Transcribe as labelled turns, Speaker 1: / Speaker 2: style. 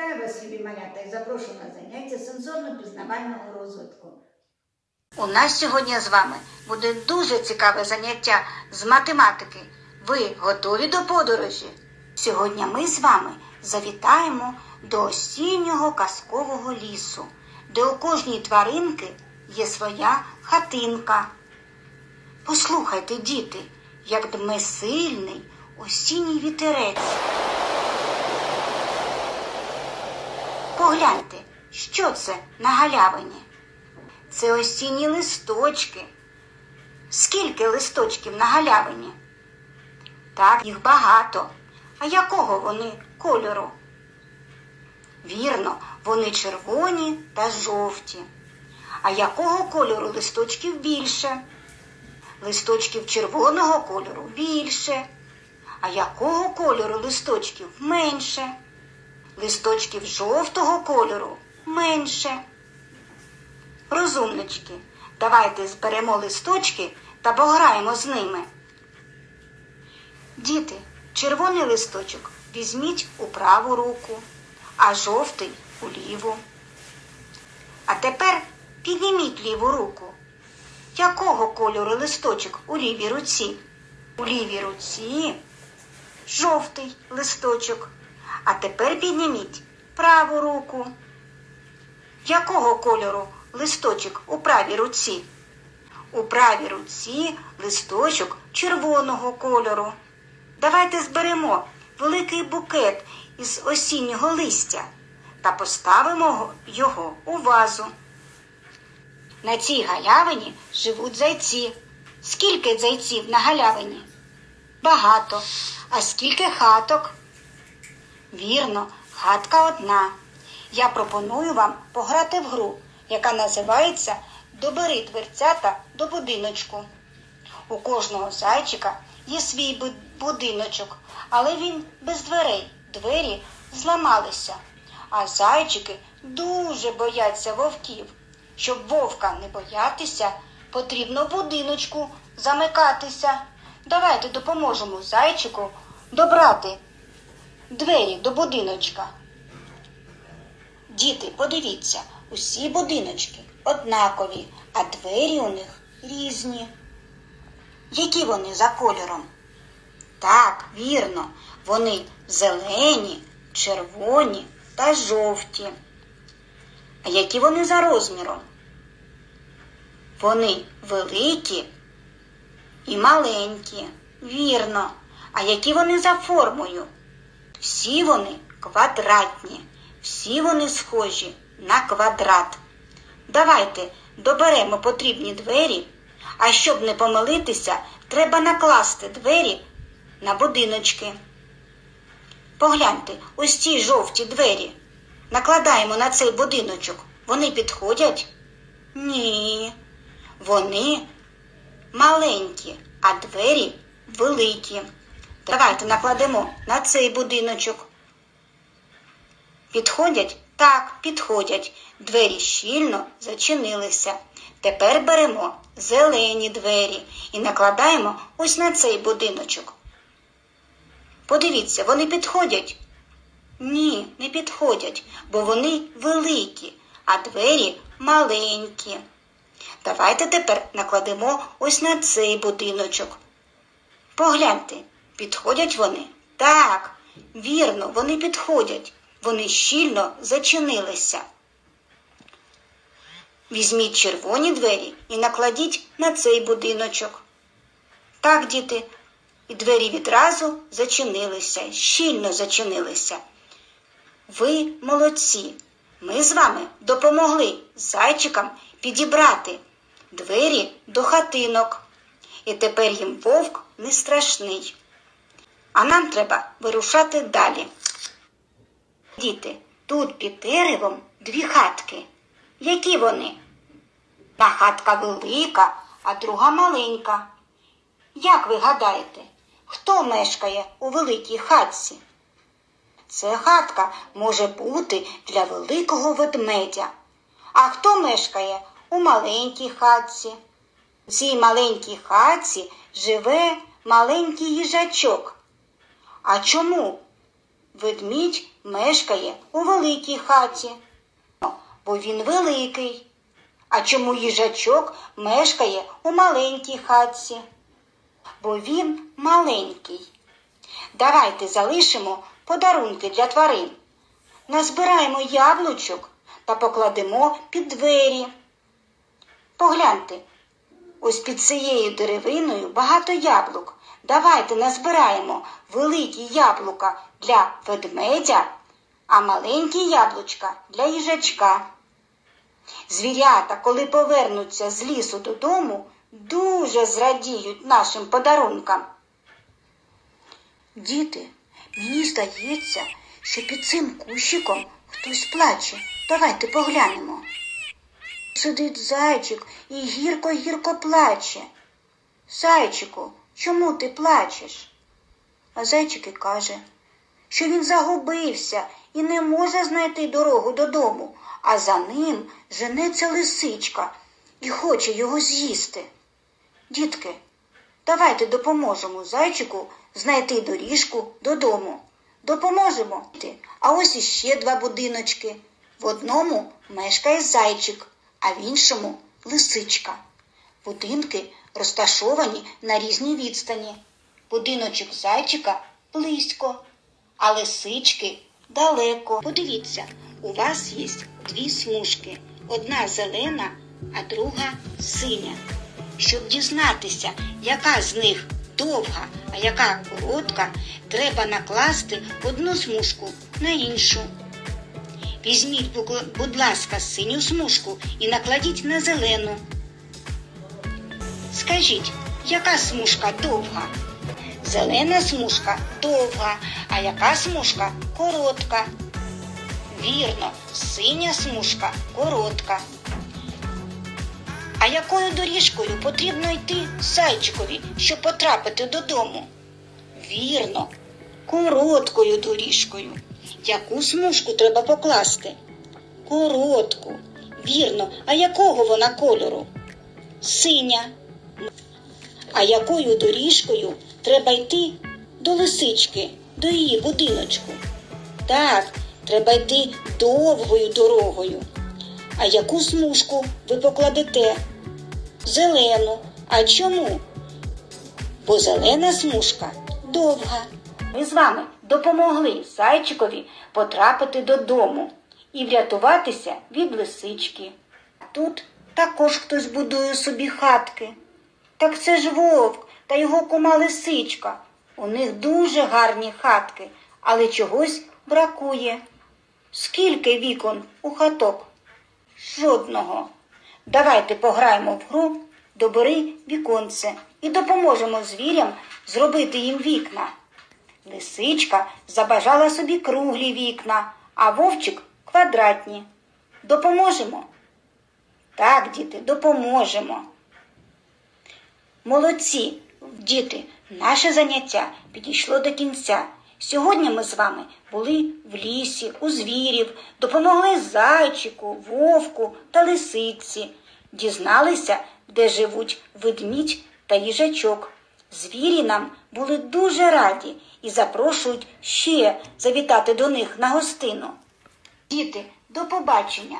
Speaker 1: Вітаю вас, любі малята, і запрошую на заняття сенсорно-пізнавального розвитку.
Speaker 2: У нас сьогодні з вами буде дуже цікаве заняття з математики. Ви готові до подорожі? Сьогодні ми з вами завітаємо до осіннього казкового лісу, де у кожній тваринки є своя хатинка. Послухайте, діти, як дме сильний осінній вітерець. Погляньте, що це на галявині. Це осінні листочки. Скільки листочків на галявині? Так, їх багато. А якого вони кольору? Вірно, вони червоні та жовті. А якого кольору листочків більше? Листочків червоного кольору більше. А якого кольору листочків менше? Листочків жовтого кольору менше. Розумнички, давайте зберемо листочки та пограємо з ними. Діти, червоний листочок візьміть у праву руку, а жовтий у ліву. А тепер підніміть ліву руку. Якого кольору листочок у лівій руці? У лівій руці жовтий листочок. А тепер підніміть праву руку. Якого кольору листочок у правій руці? У правій руці листочок червоного кольору. Давайте зберемо великий букет із осіннього листя та поставимо його у вазу. На цій галявині живуть зайці. Скільки зайців на галявині? Багато. А скільки хаток? Вірно, хатка одна. Я пропоную вам пограти в гру, яка називається Добери дверцята до будиночку. У кожного зайчика є свій будиночок, але він без дверей. Двері зламалися. А зайчики дуже бояться вовків. Щоб вовка не боятися, потрібно будиночку замикатися. Давайте допоможемо зайчику добрати двері до будиночка. Діти, подивіться, усі будиночки однакові, а двері у них різні. Які вони за кольором? Так, вірно, вони зелені, червоні та жовті. А які вони за розміром? Вони великі і маленькі, вірно. А які вони за формою? Всі вони квадратні, всі вони схожі на квадрат. Давайте доберемо потрібні двері, а щоб не помилитися, треба накласти двері на будиночки. Погляньте, ось ці жовті двері. Накладаємо на цей будиночок. Вони підходять? Ні. Вони маленькі, а двері великі. Давайте накладемо на цей будиночок. Підходять? Так, підходять. Двері щільно зачинилися. Тепер беремо зелені двері і накладаємо ось на цей будиночок. Подивіться, вони підходять? Ні, не підходять, бо вони великі, а двері маленькі. Давайте тепер накладемо ось на цей будиночок. Погляньте, підходять вони? Так, вірно, вони підходять. Вони щільно зачинилися. Візьміть червоні двері і накладіть на цей будиночок. Так, діти, і двері відразу зачинилися, щільно зачинилися. Ви молодці. Ми з вами допомогли зайчикам підібрати двері до хатинок. І тепер їм вовк не страшний. А нам треба вирушати далі. Діти, тут під деревом дві хатки. Які вони? Та хатка велика, а друга маленька. Як ви гадаєте, хто мешкає у великій хатці? Це хатка може бути для великого ведмедя. А хто мешкає у маленькій хатці? У цій маленькій хатці живе маленький їжачок. А чому ведмідь мешкає у великій хаті, бо він великий. А чому їжачок мешкає у маленькій хатці? Бо він маленький. Давайте залишимо подарунки для тварин. Назбираємо яблучок та покладемо під двері. Погляньте, ось під цією деревиною багато яблук. Давайте назбираємо великі яблука для ведмедя, а маленькі яблучка для їжачка. Звірята, коли повернуться з лісу додому, дуже зрадіють нашим подарункам. Діти, мені здається, що під цим кущиком хтось плаче. Давайте поглянемо. Сидить зайчик і гірко-гірко плаче. Зайчику, чому ти плачеш? А зайчик і каже, що він загубився і не може знайти дорогу додому, а за ним женеться лисичка і хоче його з'їсти. Дітки, давайте допоможемо зайчику знайти доріжку додому. Допоможемо. А ось іще два будиночки. В одному мешкає зайчик, а в іншому лисичка. Будинки розташовані на різній відстані. Будиночок зайчика близько, а лисички далеко. Подивіться, у вас є дві смужки: одна зелена, а друга синя. Щоб дізнатися, яка з них довга, а яка коротка, треба накласти одну смужку на іншу. Візьміть, будь ласка, синю смужку і накладіть на зелену. Скажіть, яка смужка довга? Зелена смужка довга, а яка смужка коротка? Вірно, синя смужка коротка. А якою доріжкою потрібно йти зайчикові, щоб потрапити додому? Вірно, короткою доріжкою. Яку смужку треба покласти? Коротку. Вірно, а якого вона кольору? Синя. А якою доріжкою треба йти до лисички, до її будиночку? Так, треба йти довгою дорогою. А яку смужку ви покладете? Зелену. А чому? Бо зелена смужка довга. Ми з вами допомогли зайчикові потрапити додому і врятуватися від лисички. Тут також хтось будує собі хатки. Так це ж вовк та його кума лисичка. У них дуже гарні хатки, але чогось бракує. Скільки вікон у хаток? Жодного. Давайте пограємо в гру Добери віконце і допоможемо звірям зробити їм вікна. Лисичка забажала собі круглі вікна, а вовчик квадратні. Допоможемо? Так, діти, допоможемо. Молодці, діти, наше заняття підійшло до кінця. Сьогодні ми з вами були в лісі, у звірів, допомогли зайчику, вовку та лисиці, дізналися, де живуть ведмідь та їжачок. Звірі нам були дуже раді і запрошують ще завітати до них на гостину. Діти, до побачення!